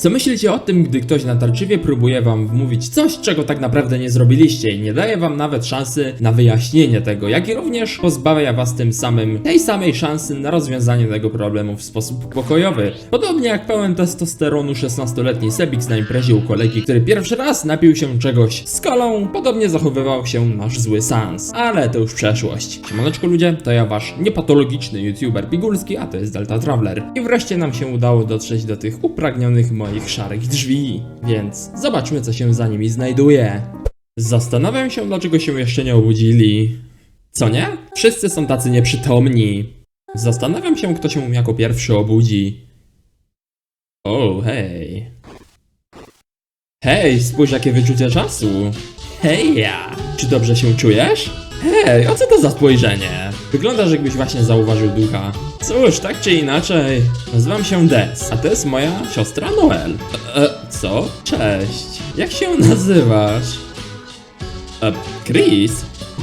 Co myślicie o tym, gdy ktoś natarczywie próbuje wam wmówić coś, czego tak naprawdę nie zrobiliście i nie daje wam nawet szansy na wyjaśnienie tego, jak i również pozbawia was tym samym tej samej szansy na rozwiązanie tego problemu w sposób pokojowy. Podobnie jak pełen testosteronu 16-letni Sebix na imprezie u kolegi, który pierwszy raz napił się czegoś z kolą, podobnie zachowywał się nasz zły Sans. Ale to już przeszłość. Siemaneczko ludzie, to ja wasz niepatologiczny youtuber Pigulski, a to jest Delta Traveler. I wreszcie nam się udało dotrzeć do tych upragnionych moich szarych drzwi. Więc zobaczmy co się za nimi znajduje. Zastanawiam się dlaczego się jeszcze nie obudzili. Co nie? Wszyscy są tacy nieprzytomni. Zastanawiam się kto się jako pierwszy obudzi. O, hej. Hej, spójrz jakie wyczucie czasu. Hej ja, czy dobrze się czujesz? Hej, o co to za spojrzenie? Wyglądasz jakbyś właśnie zauważył ducha. Cóż, tak czy inaczej, nazywam się Des, a to jest moja siostra Noel. E, e, co? Cześć. Jak się nazywasz? E, Chris?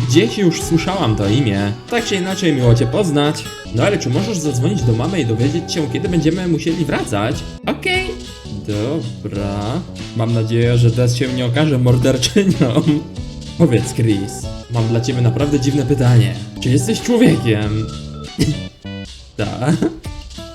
Gdzieś już słyszałam to imię. Tak czy inaczej miło cię poznać. No ale czy możesz zadzwonić do mamy i dowiedzieć się, kiedy będziemy musieli wracać? Okej. Dobra. Mam nadzieję, że Des się nie okaże morderczynią. Powiedz, Chris, mam dla ciebie naprawdę dziwne pytanie. Czy jesteś człowiekiem? tak.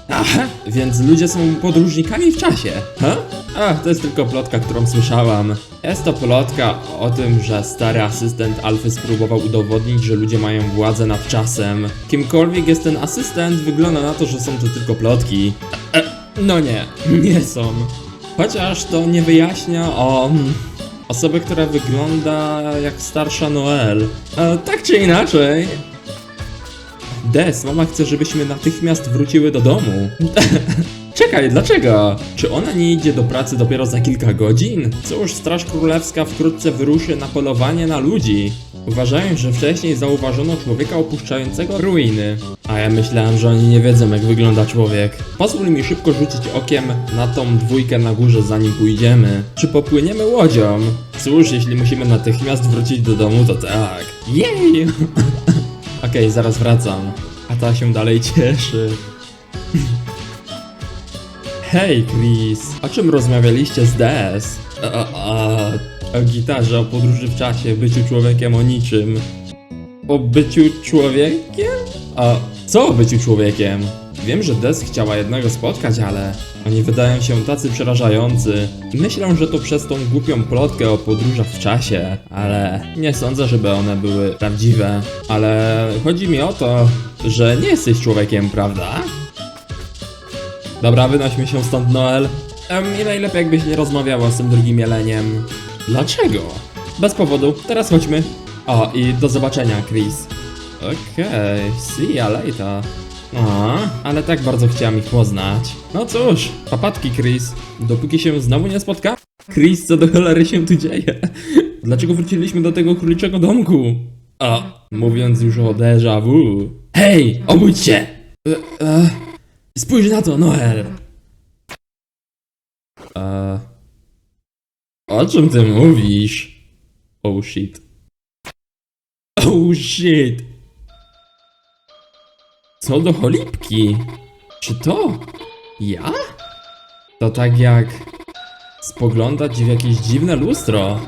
Aha, więc ludzie są podróżnikami w czasie. Ha? Ach, to jest tylko plotka, którą słyszałam. Jest to plotka o tym, że stary asystent Alfy spróbował udowodnić, że ludzie mają władzę nad czasem. Kimkolwiek jest ten asystent, wygląda na to, że są to tylko plotki. E, e, no nie, nie są. Chociaż to nie wyjaśnia o osoby, która wygląda jak starsza Noel. E, tak czy inaczej, Des, mama chce, żebyśmy natychmiast wróciły do domu. Czekaj, dlaczego? Czy ona nie idzie do pracy dopiero za kilka godzin? Cóż, Straż Królewska wkrótce wyruszy na polowanie na ludzi. Uważają, że wcześniej zauważono człowieka opuszczającego ruiny. A ja myślałem, że oni nie wiedzą, jak wygląda człowiek. Pozwól mi szybko rzucić okiem na tą dwójkę na górze, zanim pójdziemy. Czy popłyniemy łodzią? Cóż, jeśli musimy natychmiast wrócić do domu, to tak. Jej! Okej, zaraz wracam. A ta się dalej cieszy. Hej, Chris. O czym rozmawialiście z Des? A, a, gitarze, o podróży w czasie, byciu człowiekiem, o niczym. O byciu człowiekiem? A co o byciu człowiekiem? Wiem, że Des chciała jednego spotkać, ale oni wydają się tacy przerażający. Myślę, że to przez tą głupią plotkę o podróżach w czasie, ale nie sądzę, żeby one były prawdziwe. Ale chodzi mi o to, że nie jesteś człowiekiem, prawda? Dobra, wynośmy się stąd, Noel. I najlepiej jakbyś nie rozmawiała z tym drugim jeleniem. Dlaczego? Bez powodu. Teraz chodźmy. O, i do zobaczenia, Chris. Okej, see ya later. A, ale tak bardzo chciałam ich poznać. No cóż, papatki, Chris. Dopóki się znowu nie spotka. Chris, co do cholery się tu dzieje? Dlaczego wróciliśmy do tego króliczego domku? O, mówiąc już o déjà vu. Hej, obudź się! E, e, spójrz na to, Noel! E, o czym ty mówisz? Oh shit. Oh shit! Co do cholipki? Czy to ja? To tak jak spoglądać w jakieś dziwne lustro.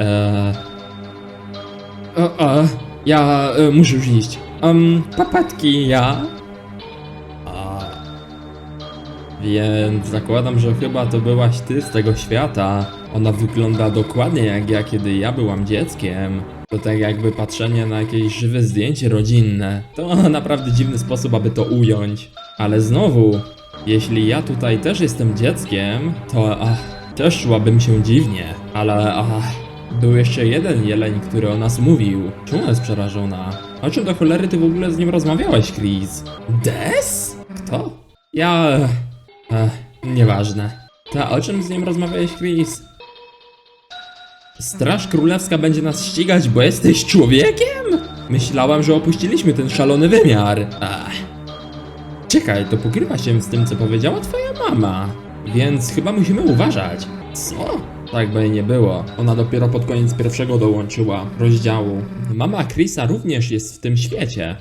Eee. O, o, ja e, muszę już iść. Um, papatki, ja. Więc zakładam, że chyba to byłaś ty z tego świata. Ona wygląda dokładnie jak ja, kiedy ja byłam dzieckiem. To tak jakby patrzenie na jakieś żywe zdjęcie rodzinne. To naprawdę dziwny sposób, aby to ująć. Ale znowu, jeśli ja tutaj też jestem dzieckiem, to ach, też czułabym się dziwnie. Ale ach, był jeszcze jeden jeleń, który o nas mówił. Czemu jest przerażona? O czym do cholery ty w ogóle z nim rozmawiałeś, Chris? Des? Kto? Ja... Ech, nieważne. Ta, o czym z nim rozmawiałeś, Chris? Straż Królewska będzie nas ścigać, bo jesteś człowiekiem? Myślałam, że opuściliśmy ten szalony wymiar. Ach. Czekaj, to pokrywa się z tym, co powiedziała twoja mama. Więc chyba musimy uważać. Co? Tak by nie było. Ona dopiero pod koniec pierwszego dołączyła rozdziału. Mama Chrisa również jest w tym świecie.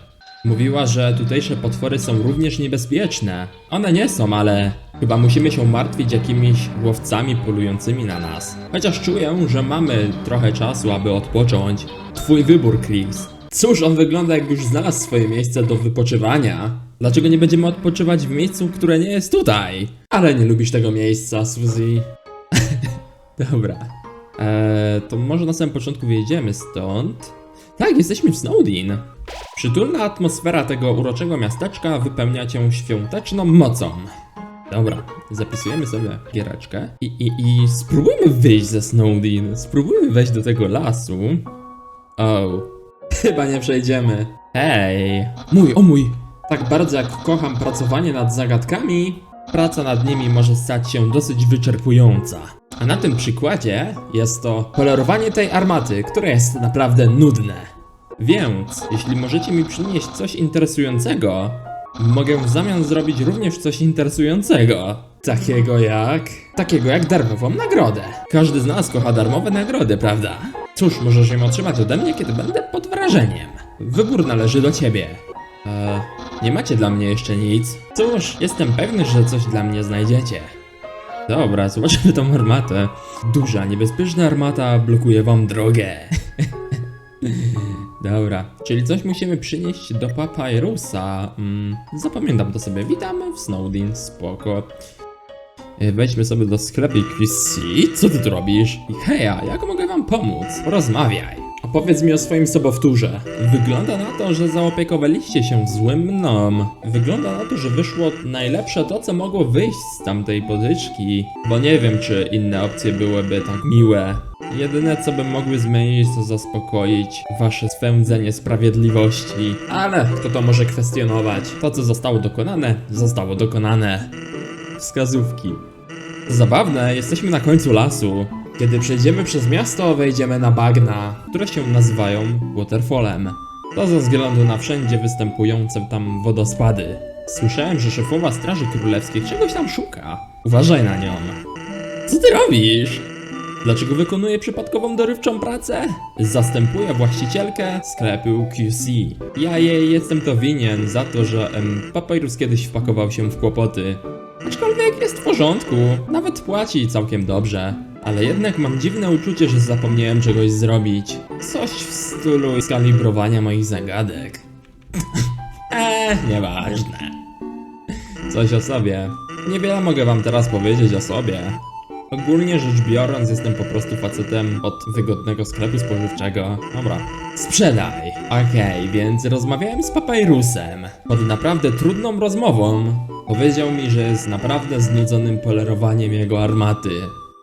Mówiła, że tutejsze potwory są również niebezpieczne. One nie są, ale chyba musimy się martwić jakimiś łowcami polującymi na nas. Chociaż czuję, że mamy trochę czasu, aby odpocząć. Twój wybór, Chris. Cóż, on wygląda jak już znalazł swoje miejsce do wypoczywania. Dlaczego nie będziemy odpoczywać w miejscu, które nie jest tutaj? Ale nie lubisz tego miejsca, Suzy. Dobra. Eee, to może na samym początku wyjedziemy stąd. Tak, jesteśmy w Snowdin. Przytulna atmosfera tego uroczego miasteczka wypełnia cię świąteczną mocą. Dobra, zapisujemy sobie giereczkę i, i, i spróbujmy wyjść ze Snowdin. Spróbujmy wejść do tego lasu. O, chyba nie przejdziemy. Hej, mój, o mój. Tak bardzo jak kocham pracowanie nad zagadkami, praca nad nimi może stać się dosyć wyczerpująca. A na tym przykładzie jest to polerowanie tej armaty, które jest naprawdę nudne. Więc, jeśli możecie mi przynieść coś interesującego, mogę w zamian zrobić również coś interesującego. Takiego jak. Takiego jak darmową nagrodę. Każdy z nas kocha darmowe nagrody, prawda? Cóż, możesz ją otrzymać ode mnie, kiedy będę pod wrażeniem. Wybór należy do ciebie. Eee, nie macie dla mnie jeszcze nic? Cóż, jestem pewny, że coś dla mnie znajdziecie. Dobra, zobaczymy tą armatę. Duża, niebezpieczna armata blokuje wam drogę. Dobra, czyli coś musimy przynieść do Papyrusa. Mm, zapamiętam to sobie. Witamy w Snowdin, spoko. E, Wejdźmy sobie do sklepu QC. Co ty tu robisz? I Heja, jak mogę wam pomóc? Porozmawiaj. Opowiedz mi o swoim sobowtórze. Wygląda na to, że zaopiekowaliście się złym mną. Wygląda na to, że wyszło najlepsze to, co mogło wyjść z tamtej potyczki. Bo nie wiem, czy inne opcje byłyby tak miłe. Jedyne, co by mogły zmienić, to zaspokoić wasze swędzenie sprawiedliwości. Ale kto to może kwestionować? To, co zostało dokonane, zostało dokonane. Wskazówki. Zabawne, jesteśmy na końcu lasu. Kiedy przejdziemy przez miasto, wejdziemy na bagna, które się nazywają waterfallem. To ze względu na wszędzie występujące tam wodospady. Słyszałem, że szefowa Straży Królewskiej czegoś tam szuka. Uważaj na nią. Co ty robisz? Dlaczego wykonuje przypadkową dorywczą pracę? Zastępuję właścicielkę sklepu QC. Ja jej jestem to winien za to, że em, kiedyś wpakował się w kłopoty. Aczkolwiek jest w porządku, nawet płaci całkiem dobrze. Ale jednak mam dziwne uczucie, że zapomniałem czegoś zrobić. Coś w stylu skalibrowania moich zagadek. Eee, nieważne. Coś o sobie. Niewiele mogę wam teraz powiedzieć o sobie. Ogólnie rzecz biorąc, jestem po prostu facetem od wygodnego sklepu spożywczego. Dobra. Sprzedaj! Okej, więc rozmawiałem z Papyrusem. Pod naprawdę trudną rozmową. Powiedział mi, że jest naprawdę znudzonym polerowaniem jego armaty.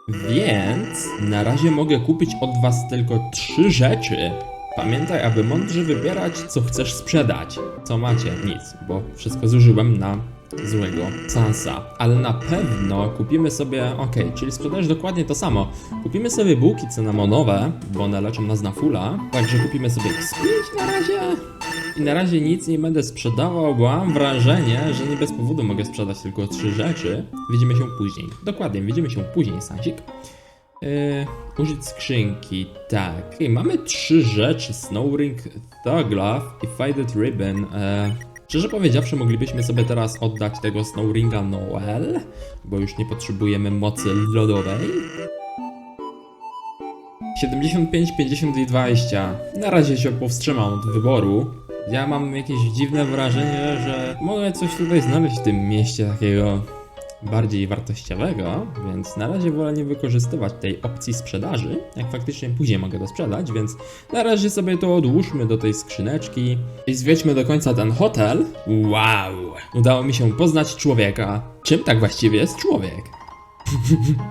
Więc na razie mogę kupić od was tylko trzy rzeczy. Pamiętaj, aby mądrze wybierać, co chcesz sprzedać. Co macie? Nic, bo wszystko zużyłem na złego Sansa. Ale na pewno kupimy sobie, okej, czyli sprzedajesz dokładnie to samo. Kupimy sobie bułki cynamonowe, bo one leczą nas na fulla. Także kupimy sobie X5 na razie. I na razie nic nie będę sprzedawał, bo mam wrażenie, że nie bez powodu mogę sprzedać tylko trzy rzeczy. Widzimy się później. Dokładnie, widzimy się później, Sansik. Yy, użyć skrzynki, tak. Okej, mamy trzy rzeczy: Snow Ring, Thug Glove i Faded Ribbon. Yy, szczerze powiedziawszy, moglibyśmy sobie teraz oddać tego Snow Ringa Noel, bo już nie potrzebujemy mocy lodowej. 75, 50 i 20. Na razie się powstrzymam od wyboru. Ja mam jakieś dziwne wrażenie, że mogę coś tutaj znaleźć w tym mieście takiego bardziej wartościowego, więc na razie wolę nie wykorzystywać tej opcji sprzedaży, jak faktycznie później mogę to sprzedać, więc na razie sobie to odłóżmy do tej skrzyneczki i zwiedźmy do końca ten hotel. Wow! Udało mi się poznać człowieka. Czym tak właściwie jest człowiek?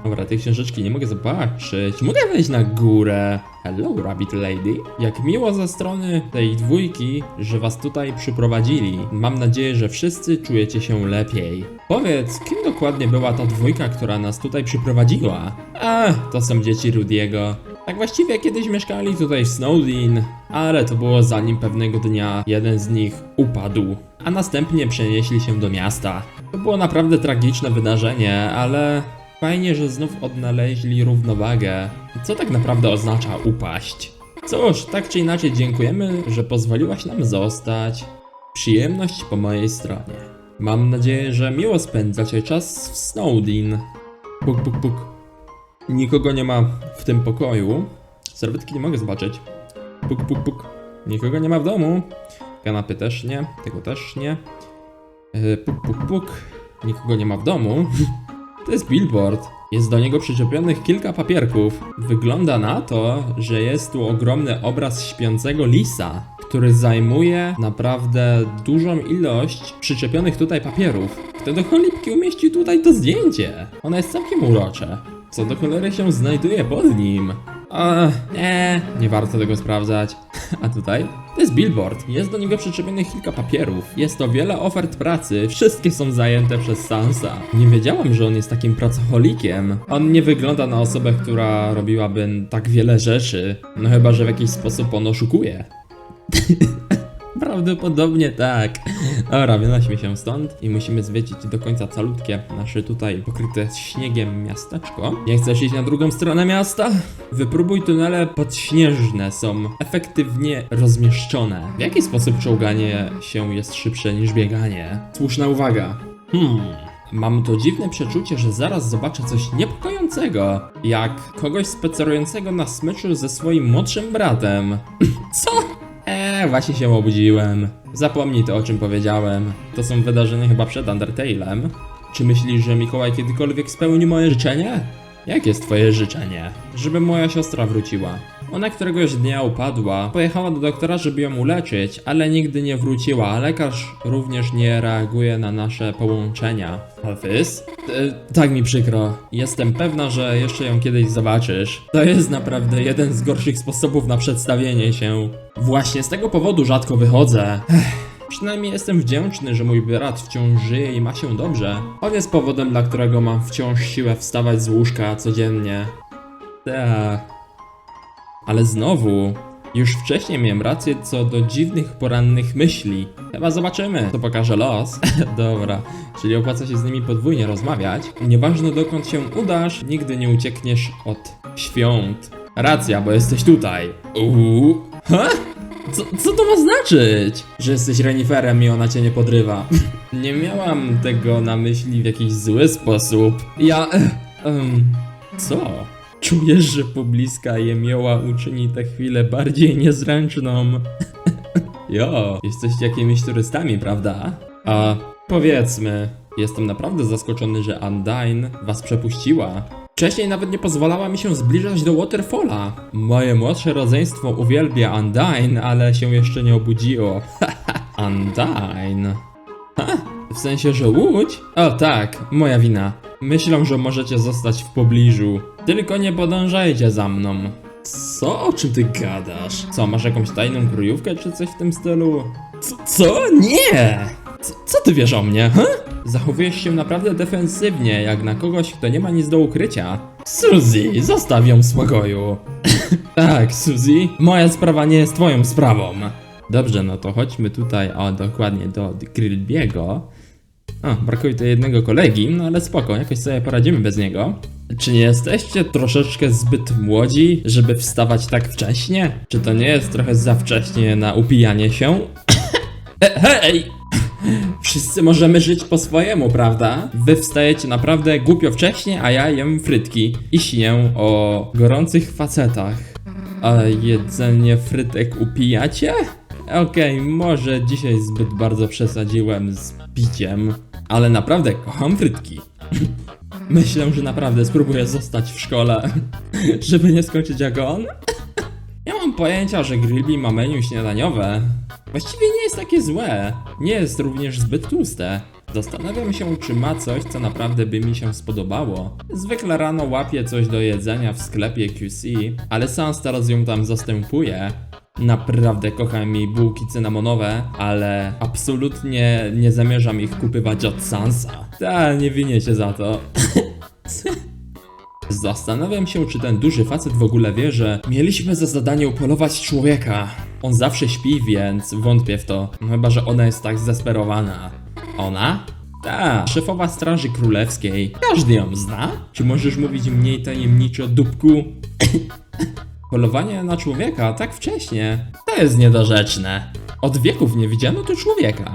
Dobra, tej książeczki nie mogę zobaczyć. Mogę wejść na górę. Hello, Rabbit Lady. Jak miło ze strony tej dwójki, że was tutaj przyprowadzili. Mam nadzieję, że wszyscy czujecie się lepiej. Powiedz, kim dokładnie była ta dwójka, która nas tutaj przyprowadziła? A, to są dzieci Rudiego. Tak właściwie kiedyś mieszkali tutaj w Snowdin, ale to było zanim pewnego dnia jeden z nich upadł, a następnie przenieśli się do miasta. To było naprawdę tragiczne wydarzenie, ale fajnie, że znów odnaleźli równowagę. Co tak naprawdę oznacza upaść? Cóż, tak czy inaczej dziękujemy, że pozwoliłaś nam zostać. Przyjemność po mojej stronie. Mam nadzieję, że miło spędzacie czas w Snowdin. Puk, puk, puk. Nikogo nie ma w tym pokoju. Serwetki nie mogę zobaczyć. Puk, puk, puk. Nikogo nie ma w domu. Kanapy też nie, tego też nie. Yy, Puk, puk, puk. Nikogo nie ma w domu. To jest billboard. Jest do niego przyczepionych kilka papierków. Wygląda na to, że jest tu ogromny obraz śpiącego lisa, który zajmuje naprawdę dużą ilość przyczepionych tutaj papierów. Kto do cholipki umieścił tutaj to zdjęcie? Ono jest całkiem urocze. Co do cholery się znajduje pod nim? Nie, nie warto tego sprawdzać. A tutaj? To jest billboard. Jest do niego przyczepionych kilka papierów. Jest to wiele ofert pracy. Wszystkie są zajęte przez Sansa. Nie wiedziałam, że on jest takim pracocholikiem. On nie wygląda na osobę, która robiłaby tak wiele rzeczy. No chyba, że w jakiś sposób on oszukuje. Prawdopodobnie tak. Dobra, wynośmy się stąd i musimy zwiedzić do końca calutkie nasze tutaj pokryte śniegiem miasteczko. Nie chcesz iść na drugą stronę miasta? Wypróbuj tunele podśnieżne, są efektywnie rozmieszczone. W jaki sposób czołganie się jest szybsze niż bieganie? Słuszna uwaga. Hmm. Mam to dziwne przeczucie, że zaraz zobaczę coś niepokojącego, jak kogoś spacerującego na smyczu ze swoim młodszym bratem. Co? Eee, właśnie się obudziłem. Zapomnij to, o czym powiedziałem. To są wydarzenia chyba przed Undertale'em. Czy myślisz, że Mikołaj kiedykolwiek spełni moje życzenie? Jakie jest twoje życzenie? Żeby moja siostra wróciła. Ona któregoś dnia upadła, pojechała do doktora, żeby ją uleczyć, ale nigdy nie wróciła, a lekarz również nie reaguje na nasze połączenia. Alfys? E, tak mi przykro. Jestem pewna, że jeszcze ją kiedyś zobaczysz. To jest naprawdę jeden z gorszych sposobów na przedstawienie się. Właśnie z tego powodu rzadko wychodzę. Ech. Przynajmniej jestem wdzięczny, że mój brat wciąż żyje i ma się dobrze. On jest powodem, dla którego mam wciąż siłę wstawać z łóżka codziennie. Tak. Ale znowu, już wcześniej miałem rację co do dziwnych porannych myśli. Chyba zobaczymy, co pokaże los. Dobra, czyli opłaca się z nimi podwójnie rozmawiać. Nieważne dokąd się udasz, nigdy nie uciekniesz od świąt. Racja, bo jesteś tutaj. Uuu. Ha? Co, co to ma znaczyć? Że jesteś reniferem i ona cię nie podrywa. nie miałam tego na myśli w jakiś zły sposób. Ja... Um, co? Czujesz, że pobliska jemioła uczyni tę chwilę bardziej niezręczną? jo, jesteście jakimiś turystami, prawda? A powiedzmy, jestem naprawdę zaskoczony, że Undyne was przepuściła. Wcześniej nawet nie pozwalała mi się zbliżać do Waterfalla. Moje młodsze rodzeństwo uwielbia Undyne, ale się jeszcze nie obudziło. Undyne. Ha, w sensie, że łódź? O tak, moja wina. Myślą, że możecie zostać w pobliżu. Tylko nie podążajcie za mną. Co? O czym ty gadasz? Co, masz jakąś tajną kryjówkę czy coś w tym stylu? Co? Nie! Co, co ty wiesz o mnie, huh? Zachowujesz się naprawdę defensywnie, jak na kogoś, kto nie ma nic do ukrycia. Suzy, zostaw ją w spokoju. tak, Suzy, moja sprawa nie jest twoją sprawą. Dobrze, no to chodźmy tutaj, o dokładnie do Grillbiego. A, brakuje tu jednego kolegi, no ale spoko, jakoś sobie poradzimy bez niego. Czy nie jesteście troszeczkę zbyt młodzi, żeby wstawać tak wcześnie? Czy to nie jest trochę za wcześnie na upijanie się? E, hej! Wszyscy możemy żyć po swojemu, prawda? Wy wstajecie naprawdę głupio wcześnie, a ja jem frytki i śnię o gorących facetach. A jedzenie frytek upijacie? Okej, może dzisiaj zbyt bardzo przesadziłem z piciem, ale naprawdę kocham frytki. Myślę, że naprawdę spróbuję zostać w szkole, żeby nie skończyć jak on. Nie mam pojęcia, że Grillby ma menu śniadaniowe. Właściwie nie jest takie złe. Nie jest również zbyt tłuste. Zastanawiam się, czy ma coś, co naprawdę by mi się spodobało. Zwykle rano łapię coś do jedzenia w sklepie QC, ale Sans teraz ją tam zastępuje. Naprawdę kocham jej bułki cynamonowe, ale absolutnie nie zamierzam ich kupywać od Sansa. Ta, nie winię się za to. Zastanawiam się, czy ten duży facet w ogóle wie, że mieliśmy za zadanie upolować człowieka. On zawsze śpi, więc wątpię w to. No chyba, że ona jest tak zdesperowana. Ona? Ta, szefowa Straży Królewskiej. Każdy ją zna? Czy możesz mówić mniej tajemniczo, dupku? Polowanie na człowieka tak wcześnie. To jest niedorzeczne. Od wieków nie widziano tu człowieka.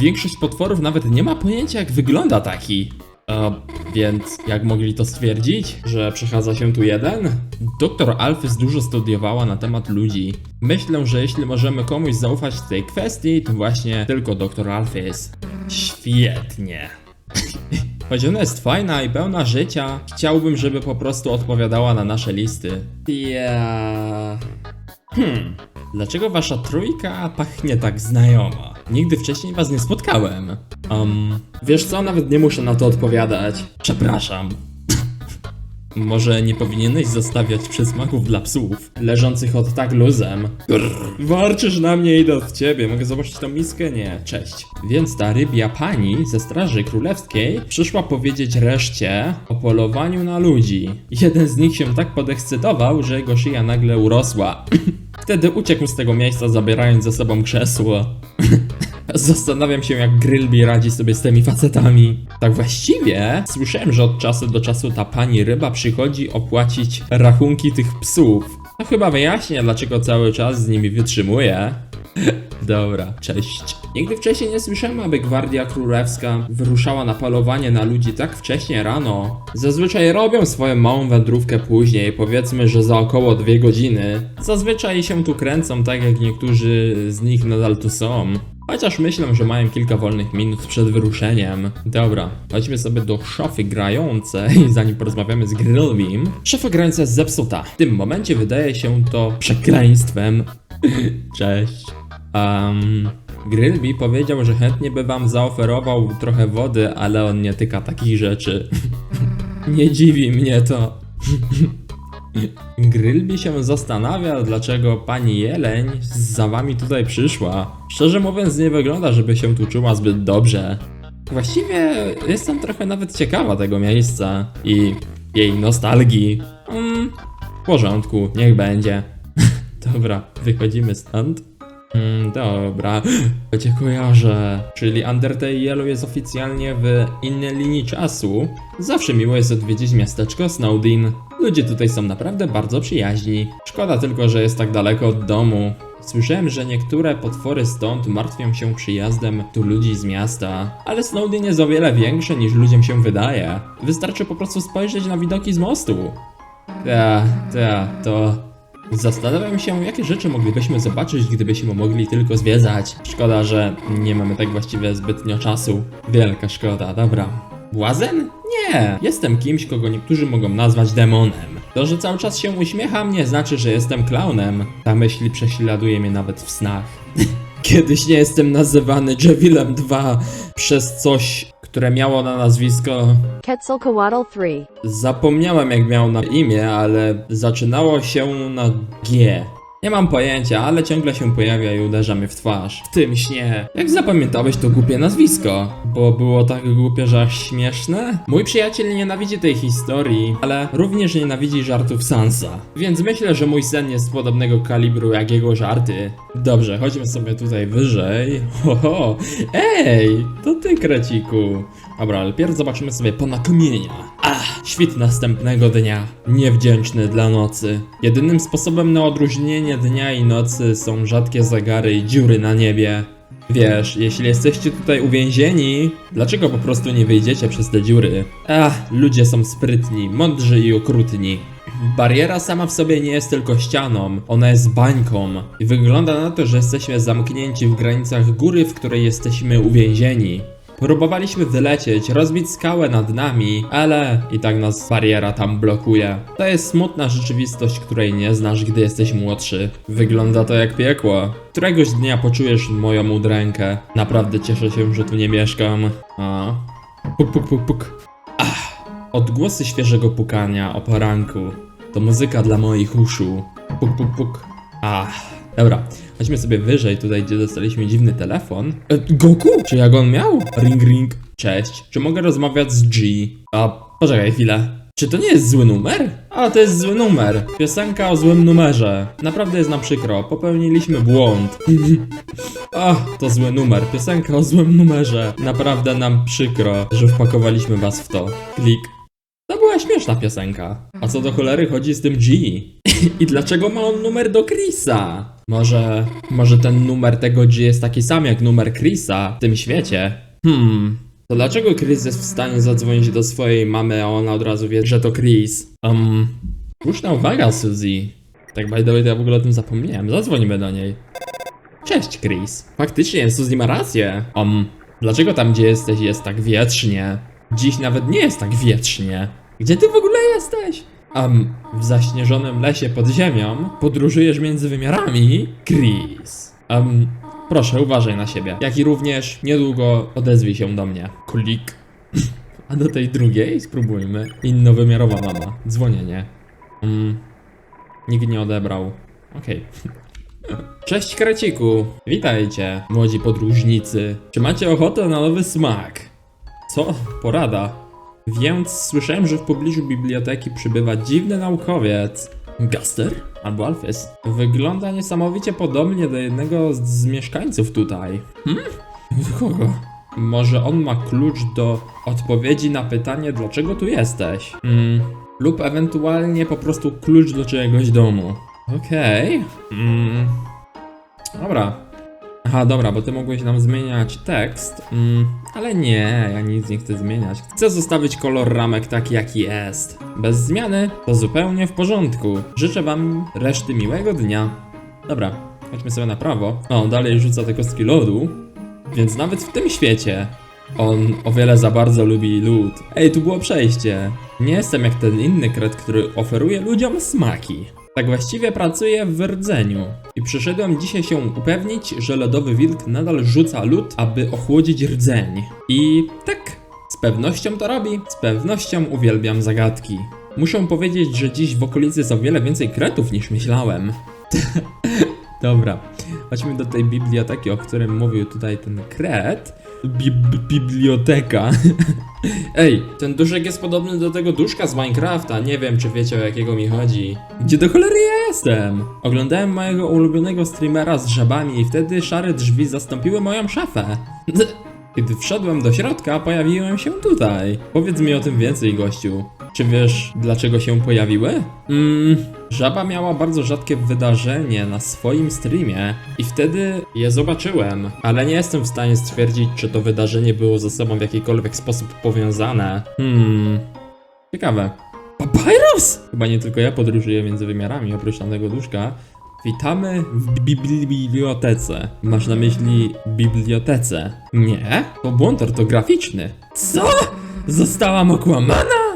Większość potworów nawet nie ma pojęcia, jak wygląda taki. E, więc jak mogli to stwierdzić, że przechadza się tu jeden? Doktor Alphys dużo studiowała na temat ludzi. Myślę, że jeśli możemy komuś zaufać w tej kwestii, to właśnie tylko doktor Alphys. Świetnie. Choć ona jest fajna i pełna życia, chciałbym, żeby po prostu odpowiadała na nasze listy. Ja... Hmm, dlaczego wasza trójka pachnie tak znajoma? Nigdy wcześniej was nie spotkałem. Um, wiesz co, nawet nie muszę na to odpowiadać. Przepraszam. Może nie powinieneś zostawiać przysmaków dla psów, leżących od tak luzem. Grr. Warczysz na mnie idę od ciebie, mogę zobaczyć tą miskę? Nie, cześć. Więc ta rybia pani ze Straży Królewskiej przyszła powiedzieć reszcie o polowaniu na ludzi. Jeden z nich się tak podekscytował, że jego szyja nagle urosła. Wtedy uciekł z tego miejsca, zabierając ze sobą krzesło. Zastanawiam się, jak Grylby radzi sobie z tymi facetami. Tak właściwie, słyszałem, że od czasu do czasu ta pani ryba przychodzi opłacić rachunki tych psów. To chyba wyjaśnia, dlaczego cały czas z nimi wytrzymuje. Dobra, cześć. Nigdy wcześniej nie słyszałem, aby Gwardia Królewska wyruszała na polowanie na ludzi tak wcześnie rano. Zazwyczaj robią swoją małą wędrówkę później, powiedzmy, że za około dwie godziny. Zazwyczaj się tu kręcą tak, jak niektórzy z nich nadal tu są. Chociaż myślę, że mają kilka wolnych minut przed wyruszeniem. Dobra, chodźmy sobie do szafy grającej, zanim porozmawiamy z Grillbim. Szafa grająca jest zepsuta. W tym momencie wydaje się to przekleństwem. Cześć. Um, Grillby powiedział, że chętnie by wam zaoferował trochę wody, ale on nie tyka takich rzeczy. nie dziwi mnie to. Grillby się zastanawia, dlaczego pani Jeleń za wami tutaj przyszła. Szczerze mówiąc, nie wygląda, żeby się tu czuła zbyt dobrze. Właściwie jestem trochę nawet ciekawa tego miejsca i jej nostalgii. Mm, w porządku, niech będzie. Dobra, wychodzimy stąd. Mm, dobra, cię kojarzę. Czyli Undertale Yellow jest oficjalnie w innej linii czasu. Zawsze miło jest odwiedzić miasteczko Snowdin. Ludzie tutaj są naprawdę bardzo przyjaźni. Szkoda tylko, że jest tak daleko od domu. Słyszałem, że niektóre potwory stąd martwią się przyjazdem tu ludzi z miasta, ale Snowdin jest o wiele większe niż ludziom się wydaje. Wystarczy po prostu spojrzeć na widoki z mostu. Ta, ta, to Zastanawiam się, jakie rzeczy moglibyśmy zobaczyć, gdybyśmy mogli tylko zwiedzać. Szkoda, że nie mamy tak właściwie zbytnio czasu. Wielka szkoda, dobra. Błazen? Nie, jestem kimś, kogo niektórzy mogą nazwać demonem. To, że cały czas się uśmiecham, nie znaczy, że jestem klaunem. Ta myśl prześladuje mnie nawet w snach. Kiedyś nie jestem nazywany Javilem 2 przez coś, które miało na nazwisko Quetzalcoatl 3. Zapomniałem jak miał na imię, ale zaczynało się na G. Nie mam pojęcia, ale ciągle się pojawia i uderza mnie w twarz. W tym śnie. Jak zapamiętałeś to głupie nazwisko? Bo było tak głupie, że aż śmieszne? Mój przyjaciel nienawidzi tej historii, ale również nienawidzi żartów Sansa. Więc myślę, że mój sen jest podobnego kalibru jak jego żarty. Dobrze, chodźmy sobie tutaj wyżej. Ho, Ej, to ty kreciku. Dobra, ale pierw zobaczymy sobie pana kamienia. Ach, świt następnego dnia. Niewdzięczny dla nocy. Jedynym sposobem na odróżnienie dnia i nocy są rzadkie zegary i dziury na niebie. Wiesz, jeśli jesteście tutaj uwięzieni, dlaczego po prostu nie wyjdziecie przez te dziury? Ach, ludzie są sprytni, mądrzy i okrutni. Bariera sama w sobie nie jest tylko ścianą, ona jest bańką. I wygląda na to, że jesteśmy zamknięci w granicach góry, w której jesteśmy uwięzieni. Próbowaliśmy wylecieć, rozbić skałę nad nami, ale i tak nas bariera tam blokuje. To jest smutna rzeczywistość, której nie znasz, gdy jesteś młodszy. Wygląda to jak piekło. Któregoś dnia poczujesz moją udrękę. Naprawdę cieszę się, że tu nie mieszkam. A. Puk, puk, puk, puk. Ach. Odgłosy świeżego pukania o poranku. To muzyka dla moich uszu. Puk, puk, puk. Ach. Dobra, chodźmy sobie wyżej, tutaj gdzie dostaliśmy dziwny telefon. E, Goku? Czy jak on miał? Ring ring. Cześć. Czy mogę rozmawiać z G? A, poczekaj chwilę. Czy to nie jest zły numer? A, to jest zły numer. Piosenka o złym numerze. Naprawdę jest nam przykro. Popełniliśmy błąd. Ach, to zły numer. Piosenka o złym numerze. Naprawdę nam przykro, że wpakowaliśmy was w to. Klik. To była śmieszna piosenka. A co do cholery chodzi z tym G? I dlaczego ma on numer do Chrisa? Może, może ten numer tego G jest taki sam jak numer Chrisa w tym świecie? Hmm, to dlaczego Chris jest w stanie zadzwonić do swojej mamy, a ona od razu wie, że to Chris? Um, słuszna uwaga, Suzy. Tak by the way, to ja w ogóle o tym zapomniałem. Zadzwonimy do niej. Cześć, Chris. Faktycznie, Suzy ma rację. Um, dlaczego tam, gdzie jesteś, jest tak wietrznie? Dziś nawet nie jest tak wietrznie. Gdzie ty w ogóle jesteś? Um, w zaśnieżonym lesie pod ziemią podróżujesz między wymiarami? Chris. Um, proszę, uważaj na siebie. Jak i również niedługo odezwij się do mnie. Klik. A do tej drugiej spróbujmy. Innowymiarowa mama. Dzwonienie. Um, nikt nie odebrał. Okej. Cześć Kreciku! Witajcie, młodzi podróżnicy. Czy macie ochotę na nowy smak? Co? Porada. Więc słyszałem, że w pobliżu biblioteki przybywa dziwny naukowiec. Gaster? Albo Alfys. Wygląda niesamowicie podobnie do jednego z, mieszkańców tutaj. Hmm? Do kogo? Może on ma klucz do odpowiedzi na pytanie, dlaczego tu jesteś? Hmm. Lub ewentualnie po prostu klucz do czyjegoś domu. Okej. Mm. Dobra. Aha, dobra, bo ty mogłeś nam zmieniać tekst. Mm, ale nie, ja nic nie chcę zmieniać. Chcę zostawić kolor ramek taki, jaki jest. Bez zmiany to zupełnie w porządku. Życzę wam reszty miłego dnia. Dobra, chodźmy sobie na prawo. O, dalej rzuca te kostki lodu. Więc nawet w tym świecie on o wiele za bardzo lubi lód. Ej, tu było przejście. Nie jestem jak ten inny kret, który oferuje ludziom smaki. Tak właściwie pracuję w rdzeniu. I przyszedłem dzisiaj się upewnić, że lodowy wilk nadal rzuca lód, aby ochłodzić rdzeń. I tak, z pewnością to robi. Z pewnością uwielbiam zagadki. Muszę powiedzieć, że dziś w okolicy jest o wiele więcej kretów niż myślałem. Dobra, chodźmy do tej biblioteki, o którym mówił tutaj ten kret. Bib biblioteka. Ej, ten duszek jest podobny do tego duszka z Minecrafta. Nie wiem, czy wiecie o jakiego mi chodzi. Gdzie do cholery ja jestem? Oglądałem mojego ulubionego streamera z żabami i wtedy szare drzwi zastąpiły moją szafę. Kiedy wszedłem do środka, pojawiłem się tutaj. Powiedz mi o tym więcej, gościu. Czy wiesz, dlaczego się pojawiły? Mmm, żaba miała bardzo rzadkie wydarzenie na swoim streamie i wtedy je zobaczyłem, ale nie jestem w stanie stwierdzić, czy to wydarzenie było ze sobą w jakikolwiek sposób powiązane. Hmm, ciekawe. Papyrus! Chyba nie tylko ja podróżuję między wymiarami, oprócz tamtego duszka. Witamy w bibli- bibliotece. Masz na myśli bibliotece? Nie, to błąd ortograficzny. Co? Zostałam okłamana?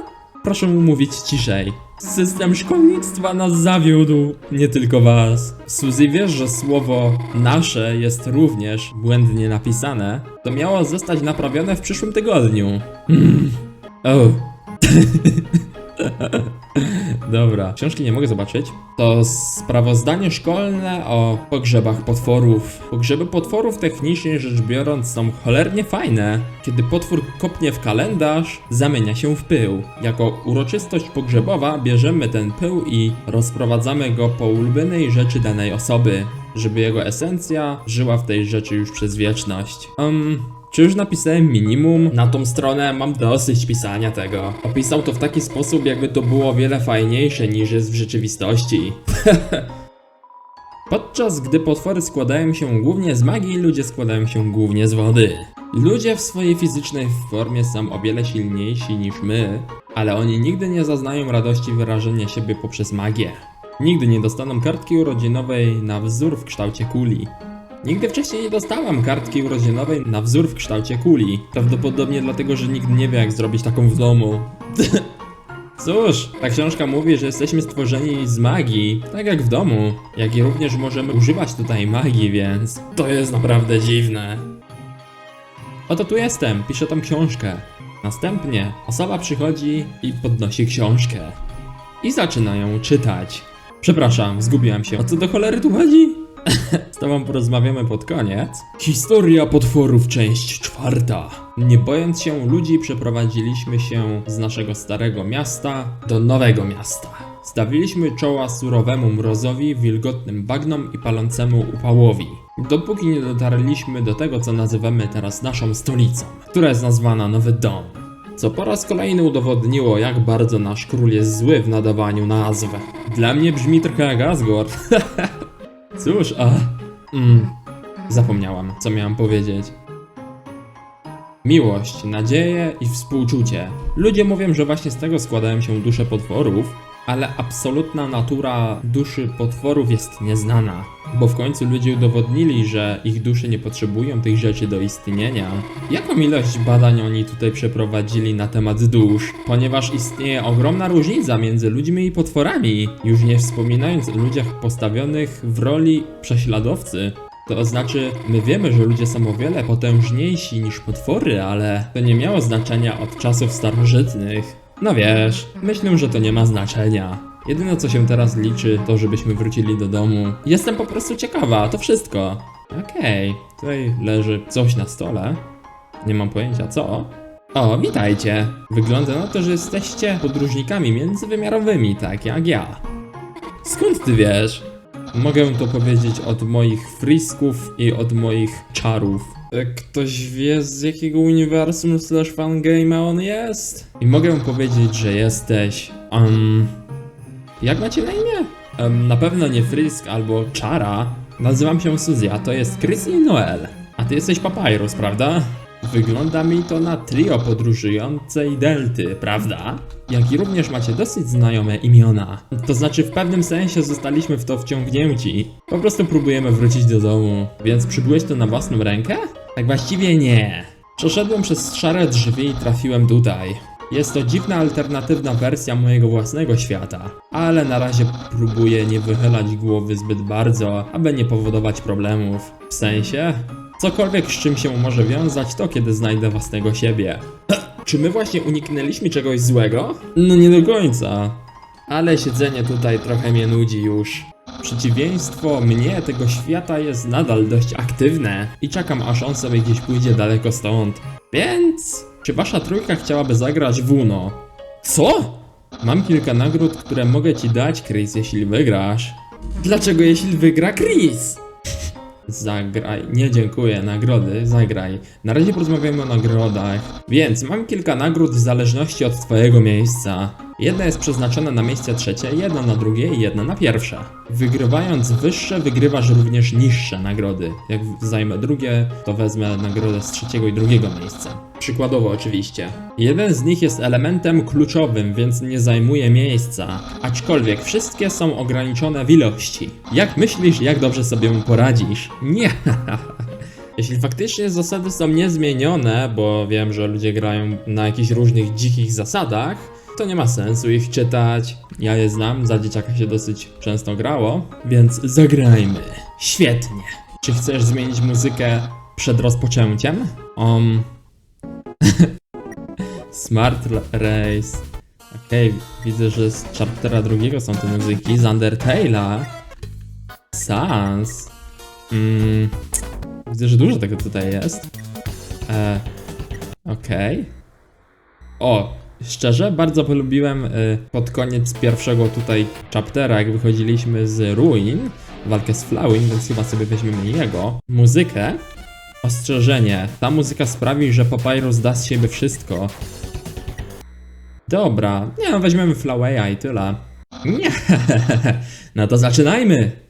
Proszę mówić ciszej. System szkolnictwa nas zawiódł, nie tylko was. Suzy wiesz, że słowo nasze jest również błędnie napisane. To miało zostać naprawione w przyszłym tygodniu. Mm. Oh. Dobra, książki nie mogę zobaczyć. To sprawozdanie szkolne o pogrzebach potworów. Pogrzeby potworów technicznie rzecz biorąc są cholernie fajne. Kiedy potwór kopnie w kalendarz, zamienia się w pył. Jako uroczystość pogrzebowa bierzemy ten pył i rozprowadzamy go po ulubionej rzeczy danej osoby, żeby jego esencja żyła w tej rzeczy już przez wieczność. Um, czy już napisałem minimum? Na tą stronę mam dosyć pisania tego. Opisał to w taki sposób, jakby to było o wiele fajniejsze niż jest w rzeczywistości. Podczas gdy potwory składają się głównie z magii, ludzie składają się głównie z wody. Ludzie w swojej fizycznej formie są o wiele silniejsi niż my, ale oni nigdy nie zaznają radości wyrażenia siebie poprzez magię. Nigdy nie dostaną kartki urodzinowej na wzór w kształcie kuli. Nigdy wcześniej nie dostałam kartki urodzinowej na wzór w kształcie kuli. Prawdopodobnie dlatego, że nikt nie wie jak zrobić taką w domu. Cóż, ta książka mówi, że jesteśmy stworzeni z magii, tak jak w domu. Jak i również możemy używać tutaj magii, więc to jest naprawdę dziwne. Oto tu jestem, piszę tą książkę. Następnie osoba przychodzi i podnosi książkę. I zaczyna ją czytać. Przepraszam, zgubiłam się. O co do cholery tu chodzi? Z tobą porozmawiamy pod koniec. Historia potworów, część czwarta. Nie bojąc się ludzi, przeprowadziliśmy się z naszego starego miasta do nowego miasta. Stawiliśmy czoła surowemu mrozowi, wilgotnym bagnom i palącemu upałowi. Dopóki nie dotarliśmy do tego, co nazywamy teraz naszą stolicą, która jest nazwana Nowy Dom. Co po raz kolejny udowodniło, jak bardzo nasz król jest zły w nadawaniu nazw. Dla mnie brzmi trochę jak Asgard. Cóż, a... Mm, zapomniałam, co miałam powiedzieć. Miłość, nadzieję i współczucie. Ludzie mówią, że właśnie z tego składają się dusze potworów, ale absolutna natura duszy potworów jest nieznana, bo w końcu ludzie udowodnili, że ich dusze nie potrzebują tych rzeczy do istnienia. Jaką ilość badań oni tutaj przeprowadzili na temat dusz? Ponieważ istnieje ogromna różnica między ludźmi i potworami, już nie wspominając o ludziach postawionych w roli prześladowcy. To znaczy, my wiemy, że ludzie są o wiele potężniejsi niż potwory, ale to nie miało znaczenia od czasów starożytnych. No wiesz, myślę, że to nie ma znaczenia. Jedyne co się teraz liczy, to żebyśmy wrócili do domu. Jestem po prostu ciekawa, to wszystko. Okej, tutaj leży coś na stole. Nie mam pojęcia co. O, witajcie. Wygląda na to, że jesteście podróżnikami międzywymiarowymi, tak jak ja. Skąd ty wiesz? Mogę to powiedzieć od moich frisków i od moich czarów. E, Ktoś wie z jakiego uniwersum slash fangame'a on jest? I mogę powiedzieć, że jesteś... Um, jak macie na imię? Em, na pewno nie Frisk albo Czara. Nazywam się Suzy, a to jest Chris i Noel. A ty jesteś Papyrus, prawda? Wygląda mi to na trio podróżującej Delty, prawda? Jak i również macie dosyć znajome imiona. To znaczy w pewnym sensie zostaliśmy w to wciągnięci. Po prostu próbujemy wrócić do domu. Więc przybyłeś to na własną rękę? Tak właściwie nie. Przeszedłem przez szare drzwi i trafiłem tutaj. Jest to dziwna alternatywna wersja mojego własnego świata, ale na razie próbuję nie wychylać głowy zbyt bardzo, aby nie powodować problemów. W sensie? Cokolwiek z czym się może wiązać, to kiedy znajdę własnego siebie. Czy my właśnie uniknęliśmy czegoś złego? No nie do końca. Ale siedzenie tutaj trochę mnie nudzi już. Przeciwieństwo mnie tego świata jest nadal dość aktywne i czekam aż on sobie gdzieś pójdzie daleko stąd. Więc, czy wasza trójka chciałaby zagrać w Uno? Co? Mam kilka nagród, które mogę ci dać, Chris, jeśli wygrasz. Dlaczego jeśli wygra Chris? Zagraj. Nie dziękuję, nagrody, zagraj. Na razie porozmawiamy o nagrodach. Więc mam kilka nagród w zależności od twojego miejsca. Jedna jest przeznaczona na miejsce trzecie, jedna na drugie i jedna na pierwsze. Wygrywając wyższe, wygrywasz również niższe nagrody. Jak zajmę drugie, to wezmę nagrodę z trzeciego i drugiego miejsca. Przykładowo oczywiście. Jeden z nich jest elementem kluczowym, więc nie zajmuje miejsca. Aczkolwiek wszystkie są ograniczone w ilości. Jak myślisz, jak dobrze sobie poradzisz? Nie. Jeśli faktycznie zasady są niezmienione, bo wiem, że ludzie grają na jakichś różnych dzikich zasadach, to nie ma sensu ich czytać. Ja je znam, za dzieciaka się dosyć często grało, więc zagrajmy. Świetnie. Czy chcesz zmienić muzykę przed rozpoczęciem? Um. Smart Race. Okej, widzę, że z chaptera drugiego są te muzyki, z Undertale'a. Sans. Mm. Widzę, że dużo tego tutaj jest. E, Okej. O, szczerze, bardzo polubiłem y, pod koniec pierwszego tutaj chaptera, jak wychodziliśmy z ruin, walkę z Flowing, więc chyba sobie weźmiemy jego. Muzykę. Ostrzeżenie. Ta muzyka sprawi, że Papyrus da z siebie wszystko. Dobra. Nie no, weźmiemy Flowaya i tyle. Nie. No to zaczynajmy.